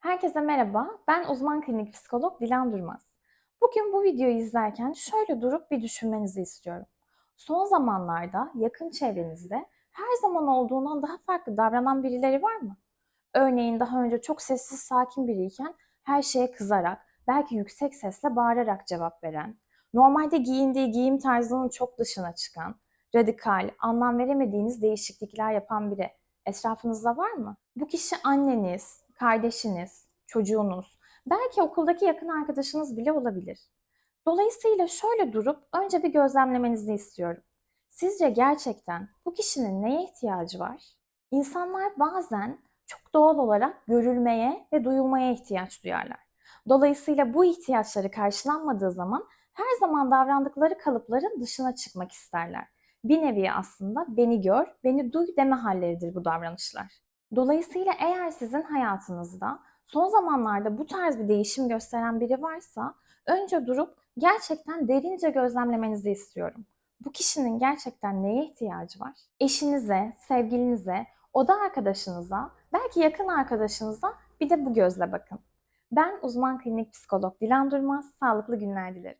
Herkese merhaba, ben uzman klinik psikolog Dilan Durmaz. Bugün bu videoyu izlerken şöyle durup bir düşünmenizi istiyorum. Son zamanlarda yakın çevrenizde her zaman olduğundan daha farklı davranan birileri var mı? Örneğin daha önce çok sessiz sakin biriyken her şeye kızarak, belki yüksek sesle bağırarak cevap veren, normalde giyindiği giyim tarzının çok dışına çıkan, radikal, anlam veremediğiniz değişiklikler yapan biri etrafınızda var mı? Bu kişi anneniz, kardeşiniz, çocuğunuz, belki okuldaki yakın arkadaşınız bile olabilir. Dolayısıyla şöyle durup önce bir gözlemlemenizi istiyorum. Sizce gerçekten bu kişinin neye ihtiyacı var? İnsanlar bazen çok doğal olarak görülmeye ve duyulmaya ihtiyaç duyarlar. Dolayısıyla bu ihtiyaçları karşılanmadığı zaman her zaman davrandıkları kalıpların dışına çıkmak isterler. Bir nevi aslında beni gör, beni duy deme halleridir bu davranışlar. Dolayısıyla eğer sizin hayatınızda son zamanlarda bu tarz bir değişim gösteren biri varsa önce durup gerçekten derince gözlemlemenizi istiyorum. Bu kişinin gerçekten neye ihtiyacı var? Eşinize, sevgilinize, oda arkadaşınıza, belki yakın arkadaşınıza bir de bu gözle bakın. Ben uzman klinik psikolog Dilan Durmaz, sağlıklı günler dilerim.